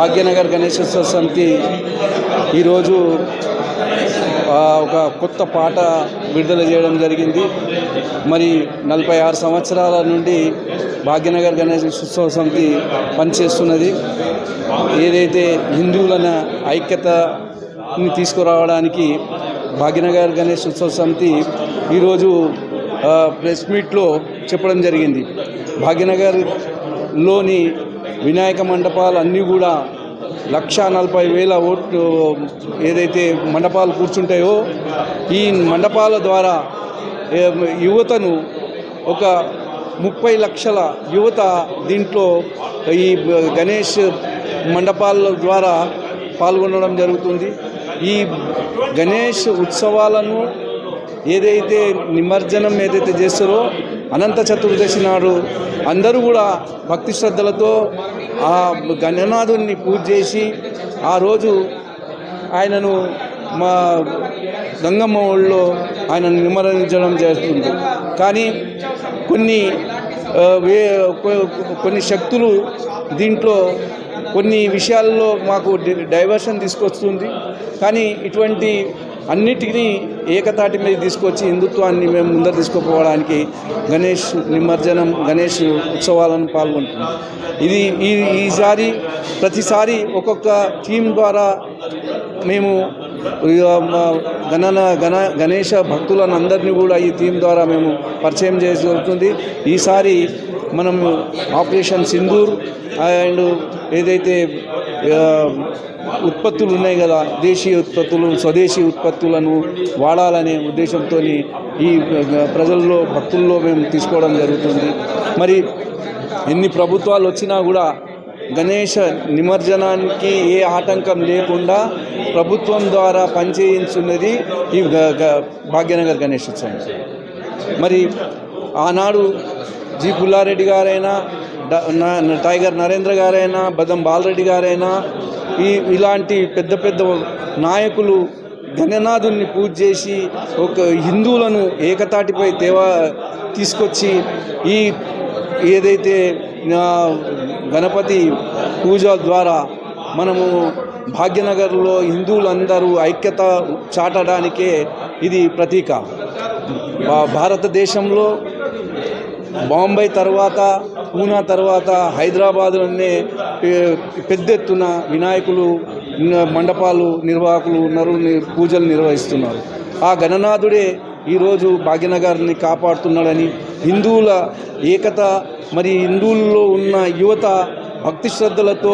భాగ్యనగర్ గణేశోత్సవ సమితి ఈరోజు ఒక కొత్త పాట విడుదల చేయడం జరిగింది. మరి నలభై ఆరు సంవత్సరాల నుండి భాగ్యనగర్ గణేశోత్సవ సమితి పనిచేస్తున్నది. ఏదైతే హిందువులన ఐక్యతని తీసుకురావడానికి భాగ్యనగర్ గణేష్ ఉత్సవ సమితి ఈరోజు ప్రెస్ మీట్లో చెప్పడం జరిగింది. భాగ్యనగర్లోని వినాయక మండపాలు అన్నీ కూడా లక్ష నలభై వేల ఓట్లు ఏదైతే మండపాలు కూర్చుంటాయో ఈ మండపాల ద్వారా యువతను ఒక ముప్పై లక్షల యువత దీంట్లో ఈ గణేష్ మండపాల ద్వారా పాల్గొనడం జరుగుతుంది. ఈ గణేష్ ఉత్సవాలను ఏదైతే నిమజ్జనం ఏదైతే చేస్తారో అనంత చతుర్దశి నాడు అందరూ కూడా భక్తి శ్రద్ధలతో ఆ గణనాథుని పూజ చేసి ఆ రోజు ఆయనను మా గంగమ్మ ఊళ్ళో ఆయనను నిమరించడం చేస్తుంది కానీ కొన్ని వే కొన్ని శక్తులు దీంట్లో కొన్ని విషయాల్లో మాకు డి- డైవర్షన్ తీసుకొస్తుంది. కానీ ఇటువంటి అన్నిటినీ ఏకతాటి మీద తీసుకొచ్చి హిందుత్వాన్ని మేము ముందర తీసుకుపోవడానికి గణేష్ నిమజ్జనం గణేష్ ఉత్సవాలను పాల్గొంటున్నాం. ఇది ఈ ఈసారి ప్రతిసారి ఒక్కొక్క థీమ్ ద్వారా మేము గణన గణ గణేష భక్తులను అందరినీ కూడా ఈ థీమ్ ద్వారా మేము పరిచయం చేసి జరుగుతుంది ఈసారి మనం ఆపరేషన్ సింధూర్ అండ్ ఏదైతే ఉత్పత్తులు ఉన్నాయి కదా దేశీయ ఉత్పత్తులు స్వదేశీ ఉత్పత్తులను వాడాలనే ఉద్దేశంతో ఈ ప్రజల్లో భక్తుల్లో మేము తీసుకోవడం జరుగుతుంది. మరి ఎన్ని ప్రభుత్వాలు వచ్చినా కూడా గణేష నిమజ్జనానికి ఏ ఆటంకం లేకుండా ప్రభుత్వం ద్వారా పనిచేయించున్నది ఈ గ- గణేష్ ఉత్సవం. మరి ఆనాడు జి పుల్లారెడ్డి గారైనా టైగర్ నరేంద్ర గారైనా బదం బాలరెడ్డి గారైనా ఈ ఇలాంటి పెద్ద పెద్ద నాయకులు గణనాథుని పూజ చేసి ఒక హిందువులను ఏకతాటిపై తేవా తీసుకొచ్చి ఈ ఏదైతే గణపతి పూజ ద్వారా మనము భాగ్యనగర్లో హిందువులందరూ ఐక్యత చాటడానికే ఇది ప్రతీక. భారతదేశంలో బాంబే తర్వాత పూనా తర్వాత హైదరాబాద్లోనే పెద్దెత్తున పెద్ద ఎత్తున వినాయకులు మండపాలు నిర్వాహకులు ఉన్నారు పూజలు నిర్వహిస్తున్నారు. ఆ గణనాథుడే ఈరోజు భాగ్యనగర్ని కాపాడుతున్నాడని హిందువుల ఏకత మరి హిందువుల్లో ఉన్న యువత భక్తి శ్రద్ధలతో